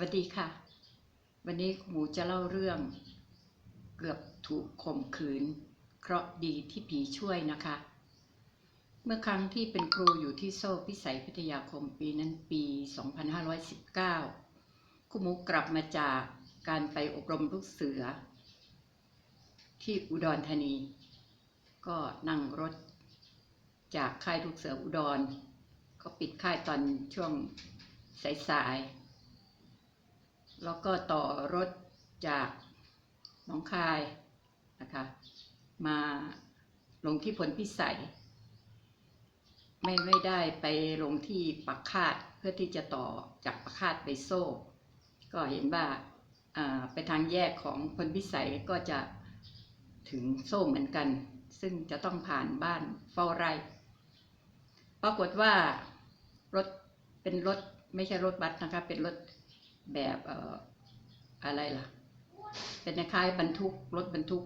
วัสดีค่ะ วันนี้หมูจะเล่าเรื่อง เกือบถูกข่มขืน เคราะดีที่ผีช่วยนะคะ เมื่อครั้งที่เป็นครูอยู่ที่โซ่พิสัยพิทยาคมปีนั้นปี 2519 คุณหมูกลับมาจากการไปอบรมลูกเสือ ที่อุดรธานี ก็นั่งรถจากค่ายลูกเสืออุดร ก็ปิดค่ายตอนช่วงสายๆ แล้วก็ต่อรถจากหนองคายนะคะ มาลงที่พลพิสัย ไม่ไม่ได้ไปลงที่ปักคาดเพื่อที่จะต่อจากปักคาดไปโซ่ ก็เห็นว่าอ่าไปทางแยกของพลพิสัยก็จะถึงโซ่เหมือนกัน ซึ่งจะต้องผ่านบ้านเฝ้าไร่ ปรากฏว่ารถเป็นรถไม่ใช่รถบัสนะคะ เป็นรถ แบบเอ่ออะไรล่ะ เป็นคล้ายบรรทุกรถบรรทุก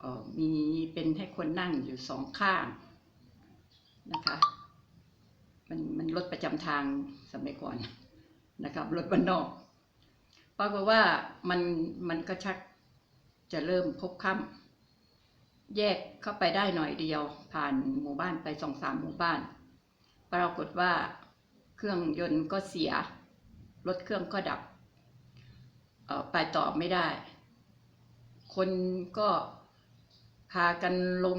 เอ่อมีเป็นให้คนนั่งอยู่สองข้างนะคะมันมันรถประจำทางสมัยก่อนนะครับรถบ้านนอกปรากฏว่ามันมันก็ชักจะเริ่มพบค่ำแยกเข้าไปได้หน่อยเดียว ผ่านหมู่บ้านไปสองสามหมู่บ้าน ปรากฏว่าเครื่องยนต์ก็เสีย รถเครื่องก็ดับไปต่อไม่ได้ คนก็พากันลง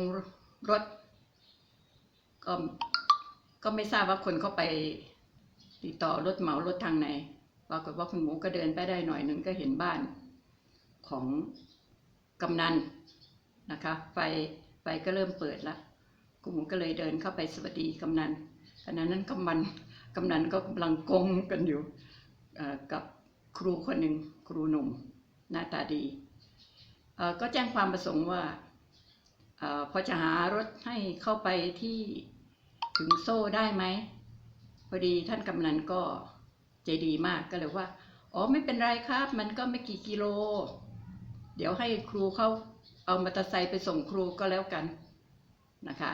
รถ ก็ก็ไม่ทราบว่าคนเข้าไปติดต่อรถเหมารถทางไหนปรากฏว่าคุณหมูก็เดินไปได้หน่อยหนึ่งก็เห็นบ้านของกำนันนะคะ ไฟไฟก็เริ่มเปิดล้วคุณหมูก็เลยเดินเข้าไปสวัสดีกำนันขณะนั้นกำนันกำนันก็กำลังกงกันอยู่ กับครูคนหนึ่งครูหนุ่มหน้าตาดีก็แจ้งความประสงค์ว่าอพอจะหารถให้เข้าไปที่ถึงโซ่ได้ไหมพอดีท่านกำนันก็ใจดีมากก็เลยว่า อ๋อไม่เป็นไรครับ มันก็ไม่กี่กิโล เดี๋ยวให้ครูเขาเอามอเตอร์ไซค์ไปส่งครูก็แล้วกันนะคะ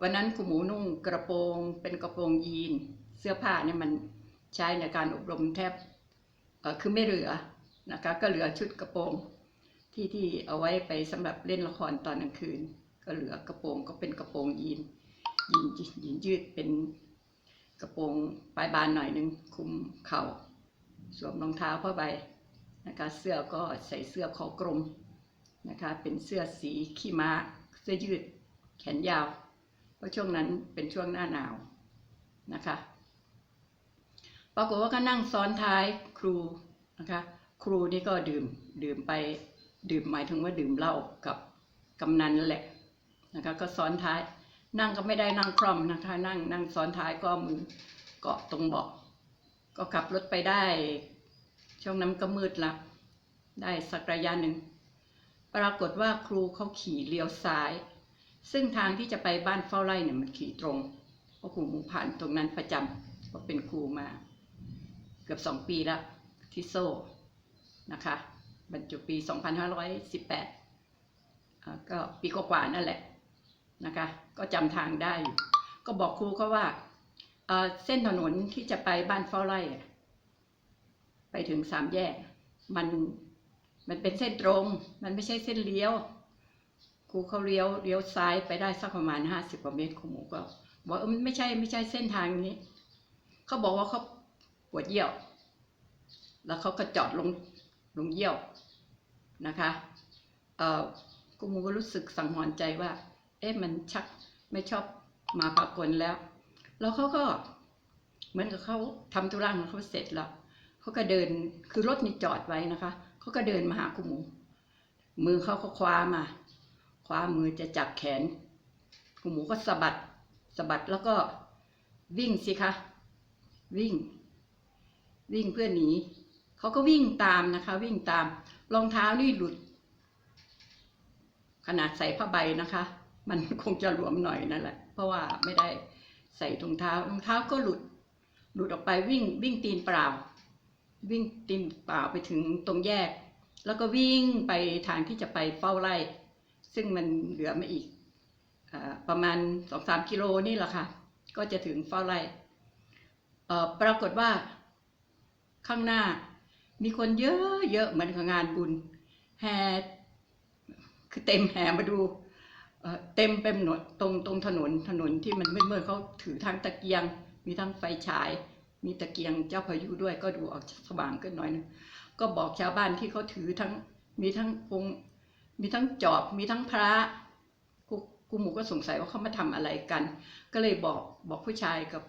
วันนั้นครูหมูนุ่งกระโปรงเป็นกระโปรงยีน เสื้อผ้าเนี่ยมัน ใช้ในการอบรมแทบคือไม่เหลือนะคะก็เหลือชุดกระโปรงที่ที่เอาไว้ไปสำหรับเล่นละครตอนกลางคืน ก็เหลือกระโปรงก็เป็นกระโปรงยีนยีนยีนยืดเป็นกระโปรงปลายบานหน่อยหนึงคุมเข่าสวมรองเท้าผ้าใบนะคะเสื้อก็ใส่เสื้อคอกลมนะคะเป็นเสื้อสีขี้ม้าเสื้อยืดแขนยาว เพราะช่วงนั้นเป็นช่วงหน้าหนาวนะคะ รากฏว่าก็นั่งซ้อนท้ายครูนะคะครูนี่ก็ดื่มดื่มไปดื่มหมายถึงว่าดื่มเหล้ากับกำนันนั่นแหละนะคะก็ซ้อนท้าย นั่งก็ไม่ได้นั่งคล่อมนะคะ นั่งนั่งซ้อนท้ายก็มือเกาะตรงเบาะก็ขับรถไปได้ ช่วงนั้นก็มืดละได้สักระยะหนึ่งปรากฏว่าครูเขาขี่เลี้ยวซ้าย ซึ่งทางที่จะไปบ้านเฝ้าไร่เนี่ยมันขี่ตรงเพราะครูผ่านตรงนั้นประจำเพราะเป็นครูมา กือบสองปีแล้วที่โซ่นะคะ บรรจุปี 2518อ่าก็ปีกว่าๆนั่นแหละนะคะ ก็จำทางได้อยู่ก็บอกครูเขาว่าเส้นถนนที่จะไปบ้านเฝ้าไร่ไปถึงสามแยก มันมันเป็นเส้นตรง มันไม่ใช่เส้นเลี้ยวครูเขาเลี้ยวเลี้ยวซ้ายไปได้สักประมาณห้าสิบกว่าเมตรครูหมูก็บอกเออมันไม่ใช่ไม่ใช่เส้นทางนี้เขาบอกว่าเขา ปวดเยี่ยว แล้วเขาก็จอดลงลงเยี่ยวนะคะเอ่อครูหมูก็รู้สึกสังหรณ์ใจว่า เอ๊ะมันชักไม่ชอบมาพากลแล้ว แล้วเขาก็เหมือนกับเขาทำธุระของเขาเสร็จแล้วเขาก็เดินคือรถนี่จอดไว้นะคะเขาก็เดินมาหาคุณหมูมือเขาก็คว้ามาคว้ามือจะจับแขนคุณหมูก็สะบัดสะบัดแล้วก็วิ่งสิคะ วิ่ง วิ่งเพื่อหนีเขาก็วิ่งตามนะคะ วิ่งตามรองเท้านี่หลุด ขนาดใส่ผ้าใบนะคะ มันคงจะหลวมหน่อยนั่นแหละ เพราะว่าไม่ได้ใส่รองเท้ารองเท้าก็หลุด หลุดออกไปวิ่งวิ่งตีนเปล่า วิ่งตีนเปล่าไปถึงตรงแยก แล้วก็วิ่งไปทางที่จะไปเฝ้าไร่ ซึ่งมันเหลือมาอีกอประมาณสองสามกิโลนี่แหละค่ะ ก็จะถึงเฝ้าไร่ปรากฏว่า ข้างหน้า มีคนเยอะเยอะเหมือนกับงานบุญ แห่คือเต็มแห่มาดูเต็มเป็นหนดตรงตรงถนนถนนที่มันมืดๆเขาถือทั้งตะเกียง มีทั้งไฟฉาย มีตะเกียงเจ้าพายุด้วยก็ดูออกสว่างขึ้นหน่อยนึงก็บอกชาวบ้านที่เขาถือทั้งมีทั้งองค์มีทั้งจอบมีทั้งพระกูกูหมูก็สงสัยว่าเขามาทำอะไรกัน ก็เลยบอกบอกผู้ชายกับ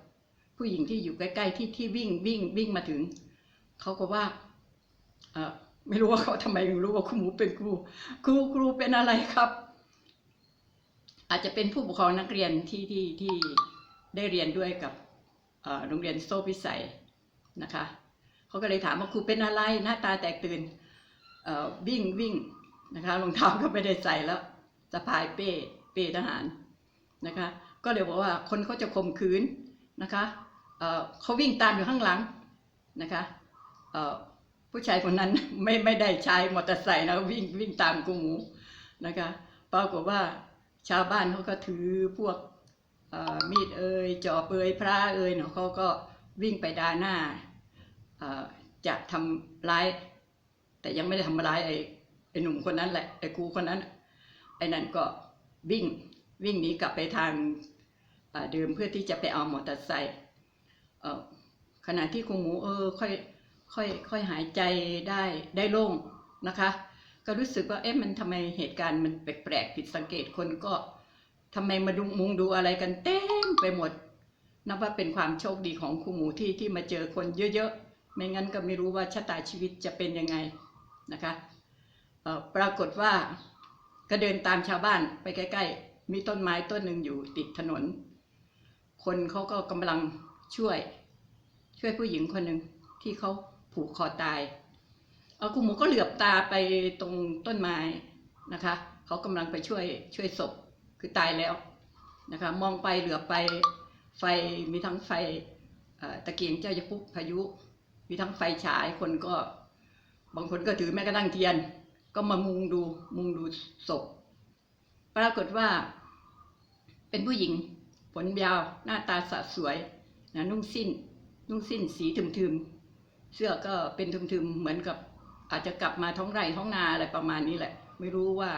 ผู้หญิงที่อยู่ใกล้ๆที่ที่วิ่งวิ่งวิ่งมาถึง เขาก็ว่าไม่รู้ว่าเขาทำไมถึงรู้ว่าครูหมูเป็นครู ครูครูเป็นอะไรครับ อาจจะเป็นผู้ปกครองนักเรียนที่ที่ที่ได้เรียนด้วยกับโรงเรียนโซ่พิสัยนะคะเขาก็เลยถามว่าครูเป็นอะไรหน้าตาแตกตื่นอ่อวิ่งวิ่งนะคะรองเท้าก็ไม่ได้ใส่แล้วสะพายเป้เป้ทหารนะคะก็เลยบอกว่าคนเขาจะข่มขืนนะคะเอ่อเขาวิ่งตามอยู่ข้างหลังนะคะ ผู้ชายคนนั้นไม่ไม่ได้ใช้มอเตอร์ไซค์นะวิ่งวิ่งตามกูหมูนะคะปรากฏว่าชาวบ้านเขาก็ถือพวกมีดเอ่ยจอบเอ่ยพระเอ่ยเนาะเขาก็วิ่งไปดาหน้าจะทำร้าย แต่ยังไม่ได้ทำร้ายไอ้ไอ้หนุ่มคนนั้นแหละไอ้ครูคนนั้นไอ้นั่นก็วิ่งวิ่งหนีกลับไปทางเดิมเพื่อที่จะไปเอามอเตอร์ไซค์ขณะที่ครูหมูเออค่อย ค่อยค่อยหายใจได้ได้โล่งนะคะ ก็รู้สึกว่าเอ๊ะมันทำไมเหตุการณ์มันแปลกๆผิดสังเกตคนก็ทำไมมาดูมุงดูอะไรกันเต็มไปหมดนับว่าเป็นความโชคดีของครูหมูที่ที่มาเจอคนเยอะๆ ไม่งั้นก็ไม่รู้ว่าชะตาชีวิตจะเป็นยังไงนะคะปรากฏว่าก็เดินตามชาวบ้านไปใกล้ๆ มีต้นไม้ต้นหนึ่งอยู่ติดถนน คนเขาก็กำลังช่วย ช่วยผู้หญิงคนหนึ่งที่เขา ผูกคอตายเอาคุณหมูก็เหลือบตาไปตรงต้นไม้นะคะเขากำลังไปช่วยช่วยศพคือตายแล้วนะคะ มองไปเหลือบไปไฟมีทั้งไฟตะเกียงเจ้าจะพุกพายุ มีทั้งไฟฉายคนก็ บางคนก็ถือแม้กระทั่งเทียน ก็มามุงดูมุงดูศพปรากฏว่า เป็นผู้หญิงผลยาวหน้าตาสะสวยนะนุ่งสิ้น นุ่งสิ้นสีทึมๆ เสื้อก็เป็นทึมๆเหมือนกับอาจจะกลับมาท้องไร่ท้องนาอะไรประมาณนี้แหละ ไม่รู้ว่า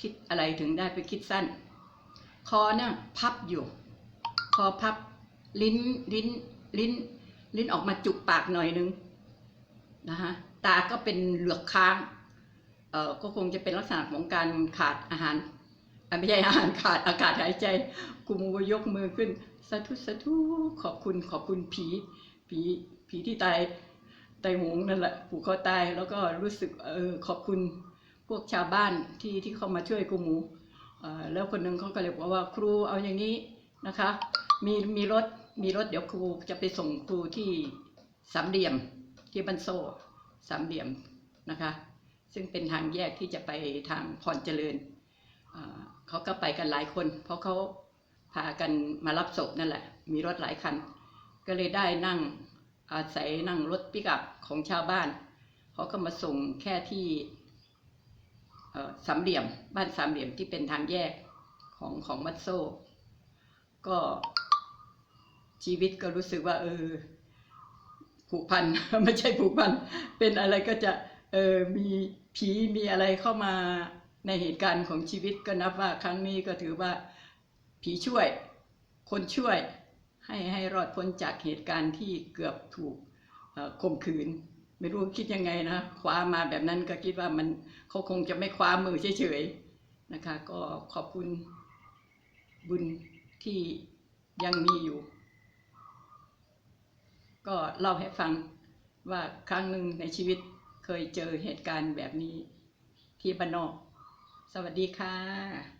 คิดอะไรถึงได้ไปคิดสั้น คอเนี่ยพับอยู่ คอพับลิ้นลิ้นลิ้น ลิ้นออกมาจุกปากหน่อยนึงนะคะตาก็เป็นเหลือกค้างเอ่อก็คงจะเป็นลักษณะของการขาดอาหารไม่ใช่อาหารขาดอากาศหายใจกูมูก็ยกมือขึ้นสาธุสาธุขอบคุณขอบคุณผีผีผีที่ตาย ตายโหงนั่นแหละผูกคอตายแล้วก็รู้สึกเออขอบคุณพวกชาวบ้านที่ที่เข้ามาช่วยกูหมูออแล้วคนหนึ่งเขาก็เลยบอกว่าครูเอาอย่างนี้นะคะ มีมีรถมีรถเดี๋ยวครูจะไปส่งครูที่สามเหลี่ยมที่บันโซสามเหลี่ยมนะคะ ซึ่งเป็นทางแยกที่จะไปทางพรเจริญเขาก็ไปกันหลายคน เพราะเขาพากันมารับศพนั่นแหละ มีรถหลายคัน ก็เลยได้นั่ง อาศัยนั่งรถปิกอัพของชาวบ้าน เขาก็มาส่งแค่ที่สามเหลี่ยมบ้านสามเหลี่ยมที่เป็นทางแยกของของมัดโซก็ชีวิตก็รู้สึกว่า เออ ผูกพัน ไม่ใช่ผูกพัน เป็นอะไรก็จะ เออมีผีมีอะไรเข้ามาในเหตุการณ์ของชีวิตก็นับว่าครั้งนี้ก็ถือว่าผีช่วย คนช่วย ให้ให้รอดพ้นจากเหตุการณ์ที่เกือบถูกข่มขืน ไม่รู้คิดยังไงนะคว้ามาแบบนั้นก็คิดว่ามันเขาคงจะไม่คว้ามือเฉยๆนะคะ ก็ขอบคุณบุญที่ยังมีอยู่ ก็เล่าให้ฟังว่าครั้งหนึ่งในชีวิตเคยเจอเหตุการณ์แบบนี้ที่บ้านนอก สวัสดีค่ะ